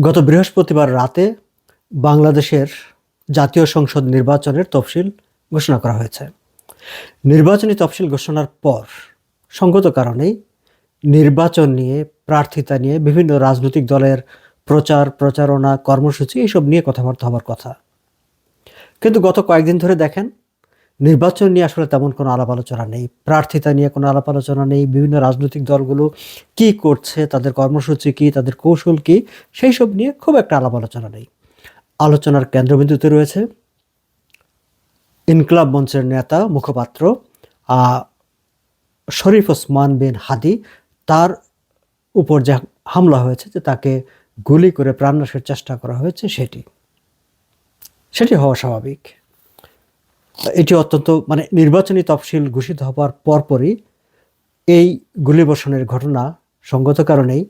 গত বৃহস্পতিবার রাতে বাংলাদেশের জাতীয় সংসদ নির্বাচনের তফসিল ঘোষণা করা হয়েছে। নির্বাচনী তফসিল ঘোষণার পর সঙ্গত কারণেই নির্বাচন নিয়ে, প্রার্থিতা নিয়ে বিভিন্ন রাজনৈতিক দলের প্রচার, প্রচারণা, কর্মসূচি, এইসব নিয়ে কথাবার্তা হবার কথা। কিন্তু গত কয়েকদিন ধরে দেখেন নির্বাচন নিয়ে আসলে তেমন কোনো আলাপ আলোচনা নেই। প্রার্থিতা নিয়ে কোনো আলাপ আলোচনা নেই। বিভিন্ন রাজনৈতিক দলগুলো কি করছে, তাদের কর্মসূচি কি, তাদের কৌশল কি, সেই সব নিয়ে খুব একটা আলাপ আলোচনা নেই। আলোচনার কেন্দ্রবিন্দুতে রয়েছে ইনকলাব মঞ্চের নেতা, মুখপাত্র শরীফ ওসমান বিন হাদি। তার উপর যে হামলা হয়েছে, যে তাকে গুলি করে প্রাণনাশের চেষ্টা করা হয়েছে, সেটি। সেটি হওয়া স্বাভাবিক। অত্যন্ত মানে নির্বাচনী তফসিল ঘোষিত হওয়ার পরপরই এই গুলিবর্ষণের ঘটনা সঙ্গত কারণেই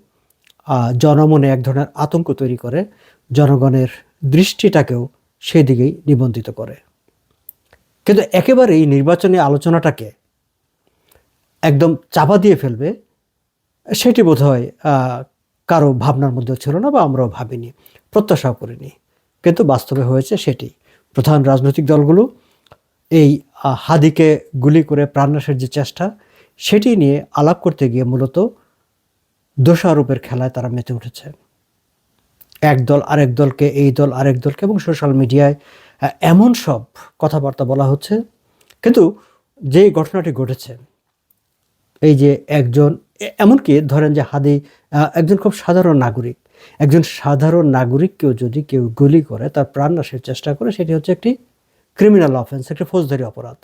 জনমনে এক ধরনের আতঙ্ক তৈরি করে, জনগণের দৃষ্টিটাকেও সেই দিকেই নিবন্ধিত করে। কিন্তু একেবারে এই নির্বাচনী আলোচনাটাকে একদম চাপা দিয়ে ফেলবে, সেটি বোধ হয় কারও ভাবনার মধ্যেও ছিল না বা আমরাও ভাবিনি, প্রত্যাশাও করিনি। কিন্তু বাস্তবে হয়েছে সেটি। প্রধান রাজনৈতিক দলগুলো এই হাদিকে গুলি করে প্রাণনাশের যে চেষ্টা, সেটি নিয়ে আলাপ করতে গিয়ে মূলত দোষারোপের খেলায় তারা মেতে উঠেছে। এক দল আরেক দলকে, এই দল আরেক দলকে এবং সোশ্যাল মিডিয়ায় এমন সব কথাবার্তা বলা হচ্ছে। কিন্তু যে ঘটনাটি ঘটেছে, এই যে একজন এমনকি ধরেন যে হাদি একজন খুব সাধারণ নাগরিক, একজন সাধারণ নাগরিককেও যদি কেউ গুলি করে, তার প্রাণ নাশের চেষ্টা করে, সেটি হচ্ছে একটি ক্রিমিনাল অফেন্স একটি ফৌজদারি অপরাধ।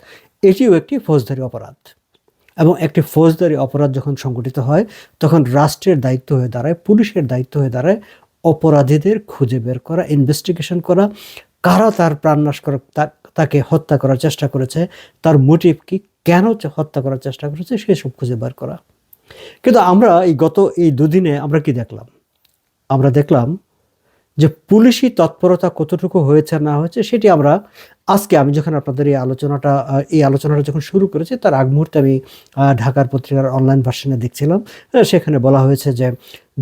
এটিও একটি ফৌজদারি অপরাধ। এবং একটি ফৌজদারি অপরাধ যখন সংগঠিত হয়, তখন রাষ্ট্রের দায়িত্ব হয়ে দাঁড়ায়, পুলিশের দায়িত্ব হয়ে দাঁড়ায় অপরাধীদের খুঁজে বের করা ইনভেস্টিগেশন করা, কারা তার প্রাণনাশ করা তাকে হত্যা করার চেষ্টা করেছে, তার মোটিভ কি, কেন হত্যা করার চেষ্টা করেছে সেসব খুঁজে বের করা। কিন্তু আমরা এই গত এই দুদিনে আমরা কি দেখলাম? আমরা দেখলাম যে পুলিশি তৎপরতা কতটুকু হয়েছে না হয়েছে সেটি আমরা আজকে আমি যখন আপনাদের এই আলোচনাটা এই আলোচনাটা যখন শুরু করেছি, তার আগ মুহূর্তে আমি ঢাকার পত্রিকার অনলাইন ভার্সনে দেখছিলাম সেখানে বলা হয়েছে যে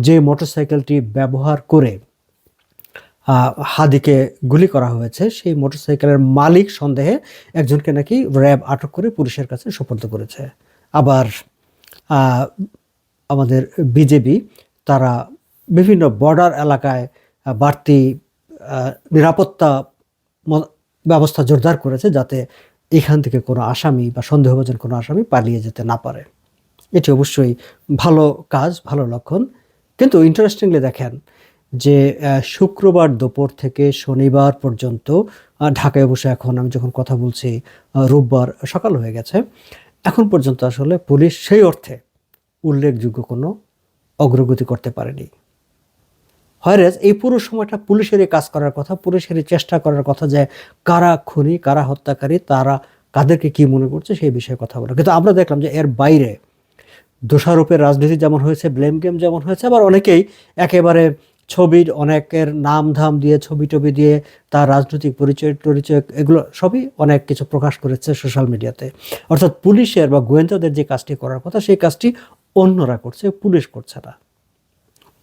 যে মোটরসাইকেলটি ব্যবহার করে হাদিকে গুলি করা হয়েছে, সেই মোটরসাইকেলের মালিক সন্দেহে একজনকে নাকি র্যাব আটক করে পুলিশের কাছে সোপর্দ করেছে। আবার আমাদের বিজেপি, তারা বিভিন্ন বর্ডার এলাকায় বাড়তি নিরাপত্তা ব্যবস্থা জোরদার করেছে যাতে এখান থেকে কোনো আসামি বা সন্দেহভাজন কোনো আসামি পালিয়ে যেতে না পারে। এটি অবশ্যই ভালো কাজ, ভালো লক্ষণ। কিন্তু ইন্টারেস্টিংলি দেখেন যে শুক্রবার দুপুর থেকে শনিবার পর্যন্ত ঢাকায় বসে এখন আমি যখন কথা বলছি রোববার সকাল হয়ে গেছে, এখন পর্যন্ত আসলে পুলিশ সেই অর্থে উল্লেখযোগ্য কোনো অগ্রগতি করতে পারেনি। হয়রেজ এই পুরো সময়টা পুলিশেরই কাজ করার কথা, পুলিশেরই চেষ্টা করার কথা যে কারা খুনি, কারা হত্যাকারী, তারা কাদেরকে কি মনে করছে সেই বিষয়ে কথা বলা। কিন্তু আমরা দেখলাম যে এর বাইরে দোষারোপের রাজনীতি যেমন হয়েছে ব্লেম গেম যেমন হয়েছে, আবার অনেকেই একেবারে ছবির অনেকের নাম ধাম দিয়ে, ছবি টবি দিয়ে তার রাজনৈতিক পরিচয় টরিচয় এগুলো সবই অনেক কিছু প্রকাশ করেছে সোশ্যাল মিডিয়াতে অর্থাৎ পুলিশের বা গোয়েন্দাদের যে কাজটি করার কথা, সেই কাজটি অন্যরা করছে, পুলিশ করছে না।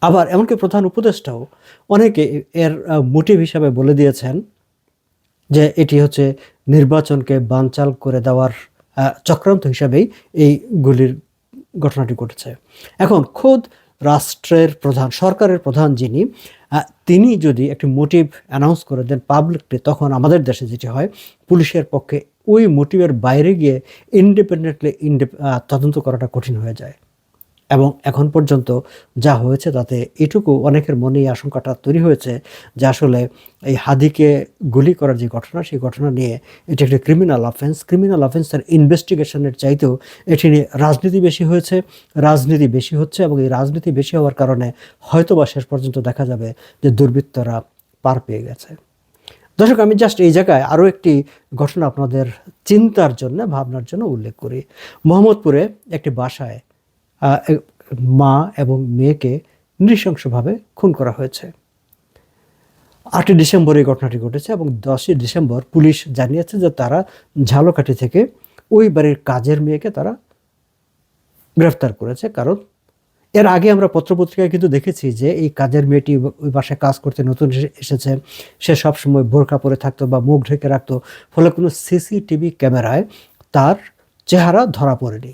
আবার এমনকি প্রধান উপদেষ্টাও অনেকে এর মোটিভ হিসাবে বলে দিয়েছেন যে এটি হচ্ছে নির্বাচনকে বানচাল করে দেওয়ার চক্রান্ত হিসাবেই এই গুলির ঘটনাটি ঘটেছে। এখন খোদ রাষ্ট্রের প্রধান, সরকারের প্রধান যিনি তিনি যদি একটি মোটিভ অ্যানাউন্স করে দেন পাবলিকলি তখন আমাদের দেশে যেটি হয়, পুলিশের পক্ষে ওই মোটিভের বাইরে গিয়ে ইন্ডিপেন্ডেন্টলি তদন্ত করাটা কঠিন হয়ে যায়। এবং এখন পর্যন্ত যা হয়েছে তাতে এটুকু অনেকের মনে এই আশঙ্কাটা তৈরি হয়েছে যে আসলে এই হাদিকে গুলি করার যে ঘটনা, সেই ঘটনা নিয়ে এটি একটি ক্রিমিনাল অফেন্স ক্রিমিনাল অফেন্সের ইনভেস্টিগেশনের চাইতেও এটি নিয়ে রাজনীতি বেশি হয়েছে, রাজনীতি বেশি হচ্ছে এবং এই রাজনীতি বেশি হওয়ার কারণে হয়তোবা শেষ পর্যন্ত দেখা যাবে যে দুর্বৃত্তরা পার পেয়ে গেছে। দর্শক, আমি জাস্ট এই জায়গায় আরও একটি ঘটনা আপনাদের চিন্তার জন্য, ভাবনার জন্য উল্লেখ করি। মোহাম্মদপুরে একটি বাসায় মা এবং মেয়েকে নৃশংসভাবে খুন করা হয়েছে। আটই ডিসেম্বর এই ঘটনাটি ঘটেছে এবং দশই ডিসেম্বর পুলিশ জানিয়েছে যে তারা ঝালকাঠি থেকে ওই বাড়ির কাজের মেয়েকে তারা গ্রেফতার করেছে। কারণ এর আগে আমরা পত্রপত্রিকায় কিন্তু দেখেছি যে এই কাজের মেয়েটি ওই বাসায় কাজ করতে নতুন এসেছে। সে সবসময় বোরকা পরে থাকতো বা মুখ ঢেকে রাখতো। ফলে কোনো সিসিটিভি ক্যামেরায় তার চেহারা ধরা পড়েনি।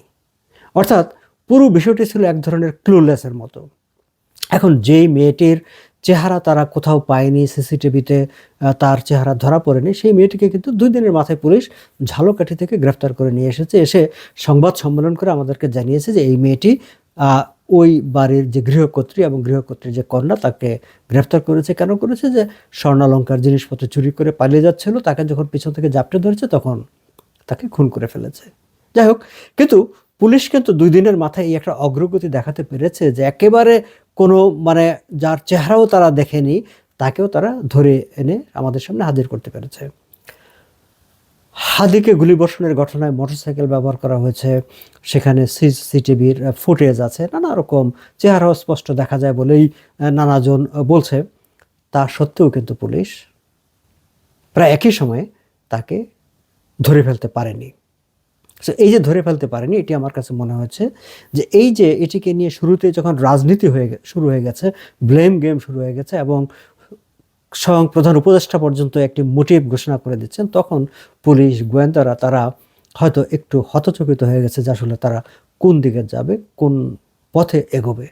অর্থাৎ পুরো বিষয়টি ছিল এক ধরনের ক্লুলেসের মতো। এখন যেই মেয়েটির চেহারা তারা কোথাও পায়নি সিসিটিভিতে তার চেহারা ধরা পড়েনি, সেই মেয়েটিকে কিন্তু দুই দিনের মাথায় পুলিশ ঝালকাঠি থেকে গ্রেফতার করে নিয়ে এসেছে। এসে সংবাদ সম্মেলন করে আমাদেরকে জানিয়েছে যে এই মেয়েটি ওই বাড়ির যে গৃহকর্ত্রী এবং গৃহকর্ত্রীর যে কন্যা তাকে গ্রেফতার করেছে। কেন করেছে? যে স্বর্ণালঙ্কার জিনিসপত্র চুরি করে পালিয়ে যাচ্ছিল, তাকে যখন পিছন থেকে জাপটে ধরেছে, তখন তাকে খুন করে ফেলেছে। যাই হোক, কিন্তু পুলিশ কিন্তু দুই দিনের মাথায় এই একটা অগ্রগতি দেখাতে পেরেছে যে একেবারে কোনো মানে যার চেহারাও তারা দেখেনি, তাকেও তারা ধরে এনে আমাদের সামনে হাজির করতে পেরেছে। হাদিকে গুলিবর্ষণের ঘটনায় মোটরসাইকেল ব্যবহার করা হয়েছে। সেখানে সিসিটিভির ফুটেজ আছে, নানা রকম চেহারাও স্পষ্ট দেখা যায় বলেই নানাজন বলছে। তা সত্ত্বেও কিন্তু পুলিশ প্রায় একই সময়ে তাকে ধরে ফেলতে পারেনি। So, এই যে ধরে ফেলতে পারেনি এটি আমার কাছে মনে হচ্ছে যে এই যে এটিকে নিয়ে শুরুতে যখন রাজনীতি হয়ে শুরু হয়ে গেছে ব্লেম গেম শুরু হয়ে গেছে এবং স্বয়ং প্রধান উপদেষ্টা পর্যন্ত একটি মোটিভ ঘোষণা করে দিচ্ছেন তখন পুলিশ গোয়েন্দারা তারা হয়তো একটু হতচকিত হয়ে গেছে যে আসলে তারা কোন দিকে যাবে কোন পথে এগোবে।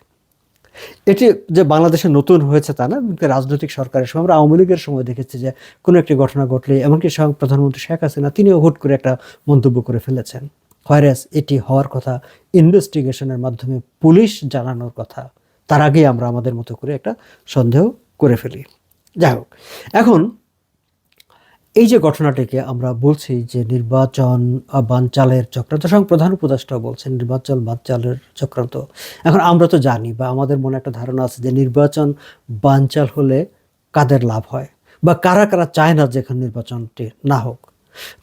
এটি যে বাংলাদেশে নতুন হয়েছে তা না রাজনৈতিক সরকারের সময়, আমরা আওয়ামী লীগের সময় দেখেছি যে কোনো একটি ঘটনা ঘটলে, এমনকি স্বয়ং প্রধানমন্ত্রী শেখ হাসিনা, তিনিও হুট করে একটা মন্তব্য করে ফেলেছেন। হোয়ারেস এটি হওয়ার কথা, ইনভেস্টিগেশনের মাধ্যমে পুলিশ জানানোর কথা, তার আগেই আমরা আমাদের মতো করে একটা সন্দেহ করে ফেলি। যাই হোক, এখন এই যে ঘটনাটিকে আমরা বলছি যে নির্বাচন বানচালের চক্রান্ত, স্বয়ং প্রধান উপদেষ্টাও বলছেন নির্বাচন বানচালের চক্রান্ত। এখন আমরা তো জানি বা আমাদের মনে একটা ধারণা আছে যে নির্বাচন বানচাল হলে কাদের লাভ হয় বা কারা কারা চায় না যে এখন নির্বাচনটি না হোক।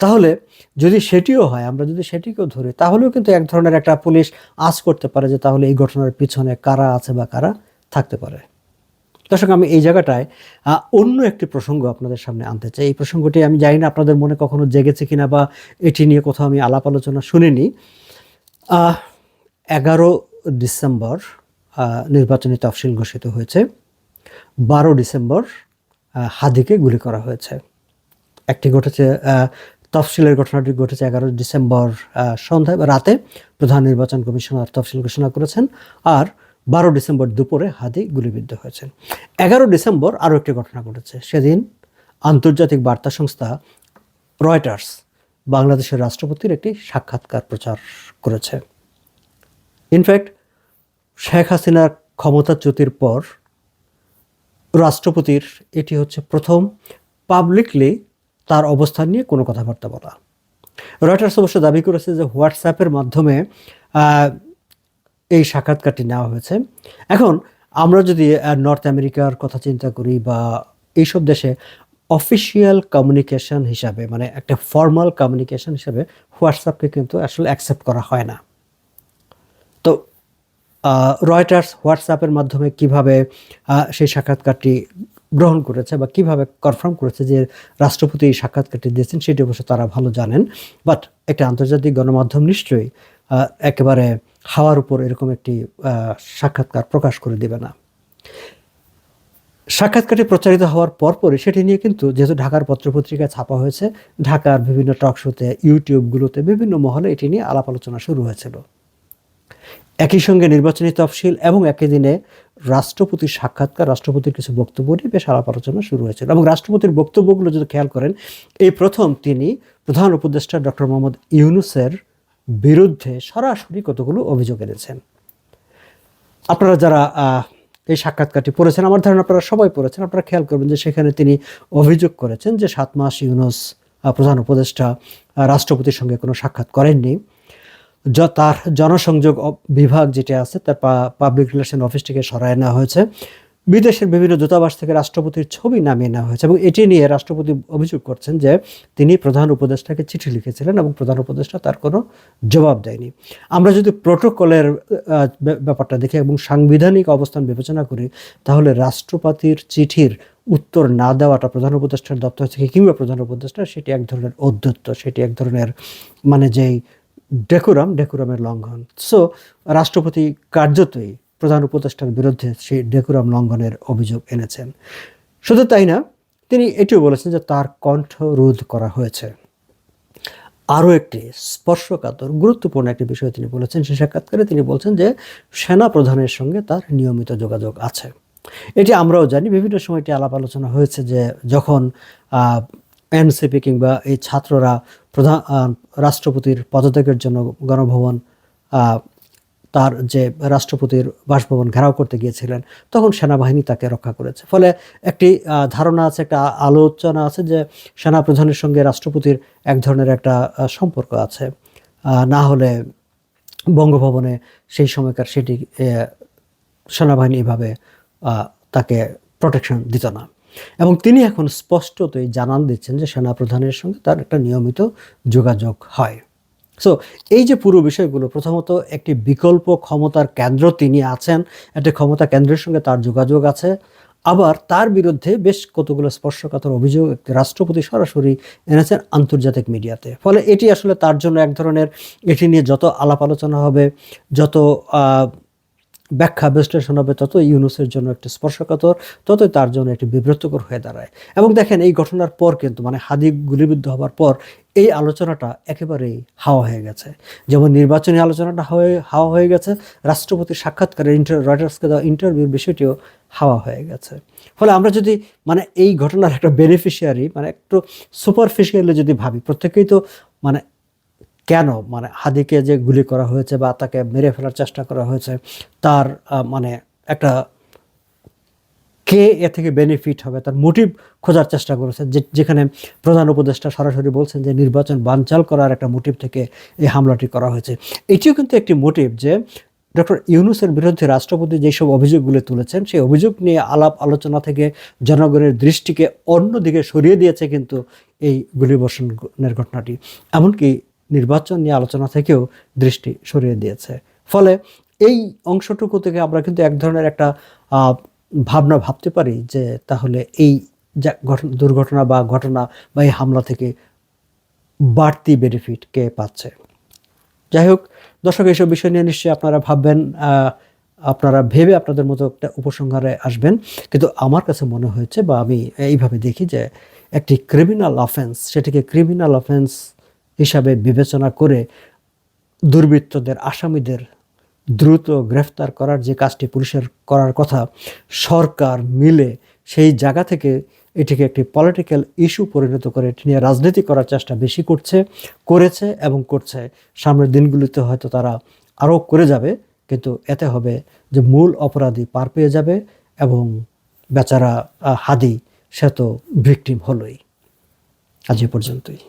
তাহলে যদি সেটিও হয়, আমরা যদি সেটিকেও ধরি, তাহলেও কিন্তু এক ধরনের একটা পুলিশ আশ করতে পারে যে তাহলে এই ঘটনার পিছনে কারা আছে বা কারা থাকতে পারে। দর্শক, আমি এই জায়গাটায় অন্য একটি প্রসঙ্গ আপনাদের সামনে আনতে চাই। এই প্রসঙ্গটি আমি জানি না আপনাদের মনে কখনো জেগেছে কিনা বা এটি নিয়ে কোথাও আমি আলাপ আলোচনা শুনিনি। এগারো ডিসেম্বর নির্বাচনী তফসিল ঘোষিত হয়েছে। বারো ডিসেম্বর হাদিকে গুলি করা হয়েছে। একটি ঘটেছে তফসিলের ঘটনাটি ঘটেছে এগারো ডিসেম্বর সন্ধ্যায় রাতে প্রধান নির্বাচন কমিশনার তফসিল ঘোষণা করেছেন। আর বারো ডিসেম্বর দুপুরে হাদি গুলিবিদ্ধ হয়েছেন। এগারো ডিসেম্বর আরও একটি ঘটনা ঘটেছে। সেদিন আন্তর্জাতিক বার্তা সংস্থা রয়টার্স বাংলাদেশের রাষ্ট্রপতির একটি সাক্ষাৎকার প্রচার করেছে। ইনফ্যাক্ট শেখ হাসিনার ক্ষমতাচ্যুতির পর রাষ্ট্রপতির এটি হচ্ছে প্রথম পাবলিকলি তার অবস্থান নিয়ে কোনো কথাবার্তা বলা। রয়টার্স অবশ্য দাবি করেছে যে হোয়াটসঅ্যাপের মাধ্যমে এই সাক্ষাৎকারটি নেওয়া হয়েছে। এখন আমরা যদি নর্থ আমেরিকার কথা চিন্তা করি বা এইসব দেশে অফিসিয়াল কমিউনিকেশন হিসাবে মানে একটা ফর্মাল কমিউনিকেশন হিসাবে হোয়াটসঅ্যাপকে কিন্তু আসলে অ্যাকসেপ্ট করা হয় না। তো রয়টার্স হোয়াটসঅ্যাপের মাধ্যমে কীভাবে সেই সাক্ষাৎকারটি গ্রহণ করেছে বা কীভাবে কনফার্ম করেছে যে রাষ্ট্রপতি এই সাক্ষাৎকারটি দিয়েছেন, সেটি অবশ্য তারা ভালো জানেন। বাট একটা আন্তর্জাতিক গণমাধ্যম নিশ্চয়ই একেবারে হাওয়ার উপর এরকম একটি সাক্ষাৎকার প্রকাশ করে দেবে না। সাক্ষাৎকারটি প্রচারিত হওয়ার পরপরই সেটি নিয়ে কিন্তু যেহেতু ঢাকার পত্রপত্রিকায় ছাপা হয়েছে, ঢাকার বিভিন্ন টক শোতে, ইউটিউবগুলোতে বিভিন্ন মহলে এটি নিয়ে আলাপ আলোচনা শুরু হয়েছিল। একই সঙ্গে নির্বাচনী তফসিল এবং একই দিনে রাষ্ট্রপতির সাক্ষাৎকার, রাষ্ট্রপতির কিছু বক্তব্য নিয়ে বেশ আলাপ আলোচনা শুরু হয়েছিল এবং রাষ্ট্রপতির বক্তব্যগুলো যদি খেয়াল করেন, এই প্রথম তিনি প্রধান উপদেষ্টা ডক্টর মোহাম্মদ ইউনুসের বিরুদ্ধে সরাসরি কতগুলো অভিযোগ এনেছেন? আপনারা যারা এই সাক্ষাৎকারটি পড়েছেন, আমার ধারণা আপনারা সবাই পড়েছেন, আপনারা খেয়াল করবেন যে সেখানে তিনি অভিযোগ করেছেন যে সাত মাস ইউনুস প্রধান উপদেষ্টা রাষ্ট্রপতির সঙ্গে কোনো সাক্ষাৎ করেননি। তার জনসংযোগ বিভাগ যেটা আছে, তার পাবলিক রিলেশন অফিস থেকে সরায় নেওয়া হয়েছে। বিদেশের বিভিন্ন দূতাবাস থেকে রাষ্ট্রপতির ছবি নামিয়ে নেওয়া হয়েছে এবং এটি নিয়ে রাষ্ট্রপতি অভিযোগ করছেন যে তিনি প্রধান উপদেষ্টাকে চিঠি লিখেছিলেন এবং প্রধান উপদেষ্টা তার কোনো জবাব দেয়নি। আমরা যদি প্রোটোকলের ব্যাপারটা দেখি এবং সাংবিধানিক অবস্থান বিবেচনা করি, তাহলে রাষ্ট্রপতির চিঠির উত্তর না দেওয়াটা প্রধান উপদেষ্টার দপ্তর থেকে কিংবা প্রধান উপদেষ্টা সেটি এক ধরনের অধ্যত্ব সেটি এক ধরনের মানে যেই ডেকুরাম, ডেকুরামের লঙ্ঘন। সো রাষ্ট্রপতি কার্যতই প্রধান উপদেষ্টার বিরুদ্ধে সেই ডেকুরাম লঙ্ঘনের অভিযোগ এনেছেন। শুধু তাই না, তিনি এটিও বলেছেন যে তার কণ্ঠ রোধ করা হয়েছে। আরও একটি স্পর্শকাতর, গুরুত্বপূর্ণ একটি বিষয় তিনি বলেছেন, সে সাক্ষাৎকারে তিনি বলছেন যে সেনা প্রধানের সঙ্গে তার নিয়মিত যোগাযোগ আছে। এটি আমরাও জানি, বিভিন্ন সময় এটি আলাপ আলোচনা হয়েছে যে যখন এনসিপি কিংবা এই ছাত্ররা প্রধান রাষ্ট্রপতির পদত্যাগের জন্য গণভবন তার যে রাষ্ট্রপতির বাসভবন ঘেরাও করতে গিয়েছিলেন, তখন সেনাবাহিনী তাকে রক্ষা করেছে। ফলে একটি ধারণা আছে, একটা আলোচনা আছে যে সেনাপ্রধানের সঙ্গে রাষ্ট্রপতির এক ধরনের একটা সম্পর্ক আছে। না হলে বঙ্গভবনে সেই সময়কার সেটি সেনাবাহিনী এভাবে তাকে প্রোটেকশন দিত না। এবং তিনি এখন স্পষ্টতই জানান দিচ্ছেন যে সেনাপ্রধানের সঙ্গে তার একটা নিয়মিত যোগাযোগ হয়। সো এই যে পুরো বিষয়গুলো, প্রথমত একটি বিকল্প ক্ষমতার কেন্দ্র তিনি আছেন। একটি ক্ষমতা কেন্দ্রের সঙ্গে তার যোগাযোগ আছে। আবার তার বিরুদ্ধে বেশ কতগুলো স্পর্শকাতর অভিযোগ রাষ্ট্রপতি সরাসরি এনেছেন আন্তর্জাতিক মিডিয়াতে। ফলে এটি আসলে তার জন্য এক ধরনের, এটি নিয়ে যত আলাপ আলোচনা হবে, যত ব্যাখ্যা, বিশ্লেষণ হবে তত ইউনুসের জন্য একটি স্পর্শকাতর, ততই তার জন্য একটি বিব্রতকর হয়ে দাঁড়ায়। এবং দেখেন, এই ঘটনার পর কিন্তু মানে হাদি গুলিবিদ্ধ হওয়ার পর এই আলোচনাটা একেবারেই হাওয়া হয়ে গেছে। যেমন নির্বাচনী আলোচনাটা হয়ে, হাওয়া হয়ে গেছে, রাষ্ট্রপতির সাক্ষাৎকারে ইন্টার রয়টার্সকে দেওয়া ইন্টারভিউর বিষয়টিও হাওয়া হয়ে গেছে। ফলে আমরা যদি মানে এই ঘটনার একটা বেনিফিশিয়ারি মানে একটু সুপারফিশিয়ালি যদি ভাবি, প্রত্যেকেই তো মানে কেন? মানে হাদিকে যে গুলি করা হয়েছে বা তাকে মেরে ফেলার চেষ্টা করা হয়েছে, তার মানে একটা কে এ থেকে বেনিফিট হবে, তার মোটিভ খোঁজার চেষ্টা করেছে যেখানে প্রধান উপদেষ্টা সরাসরি বলছেন যে নির্বাচন বানচাল করার একটা মোটিভ থেকে এই হামলাটি করা হয়েছে। এটিও কিন্তু একটি মোটিভ যে ডক্টর ইউনুসের বিরুদ্ধে রাষ্ট্রপতি যেসব অভিযোগগুলো তুলেছেন, সেই অভিযোগ নিয়ে আলাপ আলোচনা থেকে জনগণের দৃষ্টিকে অন্যদিকে সরিয়ে দিয়েছে কিন্তু এই গুলিবর্ষণের ঘটনাটি। এমনকি নির্বাচন নিয়ে আলোচনা থেকেও দৃষ্টি সরিয়ে দিয়েছে। ফলে এই অংশটুকু থেকে আমরা কিন্তু এক ধরনের একটা ভাবনা ভাবতে পারি যে তাহলে এই দুর্ঘটনা বা ঘটনা বা এই হামলা থেকে বাড়তি বেনিফিট কে পাচ্ছে? যাই হোক, দর্শক এইসব বিষয় নিয়ে নিশ্চয়ই আপনারা ভাববেন আপনারা ভেবে আপনাদের মতো একটা উপসংহারে আসবেন। কিন্তু আমার কাছে মনে হয়েছে বা আমি এইভাবে দেখি যে একটি ক্রিমিনাল অফেন্স সেটিকে ক্রিমিনাল অফেন্স হিসাবে বিবেচনা করে দুর্বৃত্তদের, আসামিদের দ্রুত গ্রেফতার করার যে কাজটি পুলিশের করার কথা, সরকার মিলে সেই জায়গা থেকে এটিকে একটি পলিটিক্যাল ইস্যু পরিণত করে এটি নিয়ে রাজনীতি করার চেষ্টা বেশি করছে, করেছে এবং করছে। সামনের দিনগুলিতে হয়তো তারা আরও করে যাবে, কিন্তু এতে হবে যে মূল অপরাধী পার পেয়ে যাবে এবং বেচারা হাদি, সে তো ভিকটিম হলোই। আজ এ পর্যন্তই।